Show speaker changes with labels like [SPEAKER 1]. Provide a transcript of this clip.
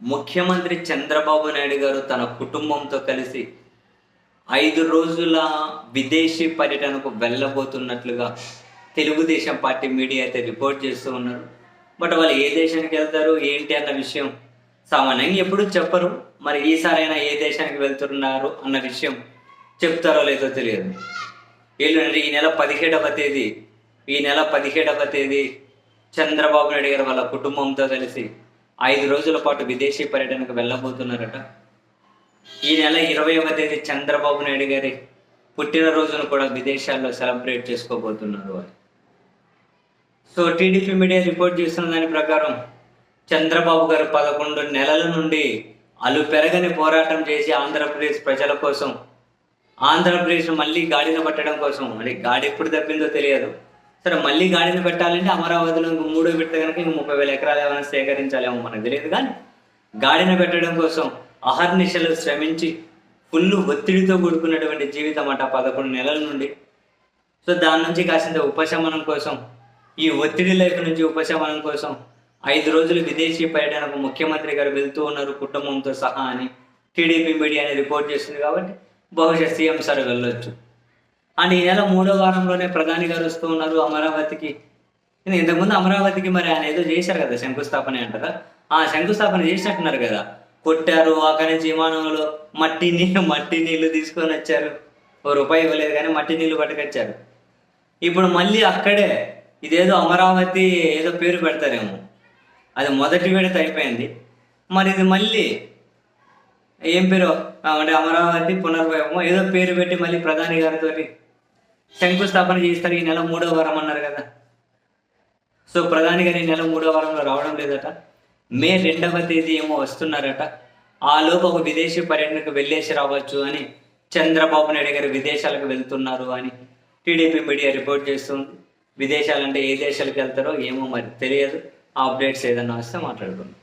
[SPEAKER 1] ముఖ్యమంత్రి చంద్రబాబు నాయుడు గారు తన కుటుంబంతో కలిసి ఐదు రోజుల విదేశీ పర్యటనకు వెళ్ళబోతున్నట్లుగా తెలుగుదేశం పార్టీ మీడియా అయితే రిపోర్ట్ చేస్తూ ఉన్నారు. బట్ వాళ్ళు ఏ దేశానికి వెళ్తారు ఏంటి అన్న విషయం సామాన్యంగా ఎప్పుడు చెప్పరు. మరి ఈసారైనా ఏ దేశానికి వెళ్తున్నారు అన్న విషయం చెప్తారో లేదో తెలియదు. వీళ్ళు ఈ నెల పదిహేడవ తేదీ ఈ నెల పదిహేడవ తేదీ చంద్రబాబు నాయుడు గారు వాళ్ళ కుటుంబంతో కలిసి ఐదు రోజుల పాటు విదేశీ పర్యటనకు వెళ్ళబోతున్నారట. ఈ నెల ఇరవైవ తేదీ చంద్రబాబు నాయుడు గారి పుట్టినరోజును కూడా విదేశాల్లో సెలబ్రేట్ చేసుకోబోతున్నారు సో టీడీపీ మీడియా రిపోర్ట్ చేస్తున్న దాని ప్రకారం చంద్రబాబు గారు పదకొండు నెలల నుండి అలు పెరగని పోరాటం చేసి ఆంధ్రప్రదేశ్ ప్రజల కోసం ఆంధ్రప్రదేశ్ మళ్ళీ గాడిన పట్టడం కోసం మరి గాడి ఎప్పుడు తప్పిందో తెలియదు. సరే మళ్ళీ గాడిన పెట్టాలంటే అమరావతిలో ఇంకో మూడో పెడితే కనుక ఇంక ముప్పై వేల ఎకరాలు ఏమైనా సేకరించాలేమో మనకు తెలియదు కానీ గాడిన పెట్టడం కోసం అహర్నిశలు శ్రమించి ఫుల్ ఒత్తిడితో కూడుకున్నటువంటి జీవితం అట పదకొండు నెలల నుండి. సో దాని నుంచి కాసింత ఉపశమనం కోసం ఈ ఒత్తిడి లైఫ్ నుంచి ఉపశమనం కోసం ఐదు రోజులు విదేశీ పర్యటనకు ముఖ్యమంత్రి గారు వెళ్తూ ఉన్నారు కుటుంబంతో సహా అని. టీడీపీ మీడియా అని రిపోర్ట్ చేస్తుంది కాబట్టి బహుశా సీఎం సార్ వెళ్ళొచ్చు. అండ్ ఈ నెల మూడో వారంలోనే ప్రధాని గారు వస్తూ ఉన్నారు అమరావతికి. ఇంతకుముందు అమరావతికి మరి ఆయన ఏదో చేశారు కదా శంకుస్థాపన అంటారా? ఆ శంకుస్థాపన చేసినట్టున్నారు కదా. కొట్టారు అక్కడి నుంచి విమానంలో మట్టి నీళ్ళు మట్టి నీళ్ళు తీసుకొని వచ్చారు. ఓ రూపాయి ఇవ్వలేదు కానీ మట్టి నీళ్ళు పట్టుకొచ్చారు. ఇప్పుడు మళ్ళీ అక్కడే ఇదేదో అమరావతి ఏదో పేరు పెడతారేమో. అది మొదటి విడత అయిపోయింది. మరి ఇది మళ్ళీ ఏం పేరు? అంటే అమరావతి పునర్వైభవం ఏదో పేరు పెట్టి మళ్ళీ ప్రధాని గారితో శంకుస్థాపన చేస్తారు ఈ నెల మూడో వారం అన్నారు కదా. సో ప్రధాని గారు ఈ నెల మూడో వారంలో రావడం లేదట. మే రెండవ తేదీ ఏమో వస్తున్నారట. ఆ ఒక విదేశీ పర్యటనకు వెళ్ళేసి రావచ్చు అని చంద్రబాబు నాయుడు గారు విదేశాలకు వెళ్తున్నారు అని టీడీపీ మీడియా రిపోర్ట్ చేస్తుంది. విదేశాలంటే ఏ దేశాలకు వెళ్తారో ఏమో మరి తెలియదు. ఆ అప్డేట్స్ ఏదన్నా వస్తే మాట్లాడుకుందాం.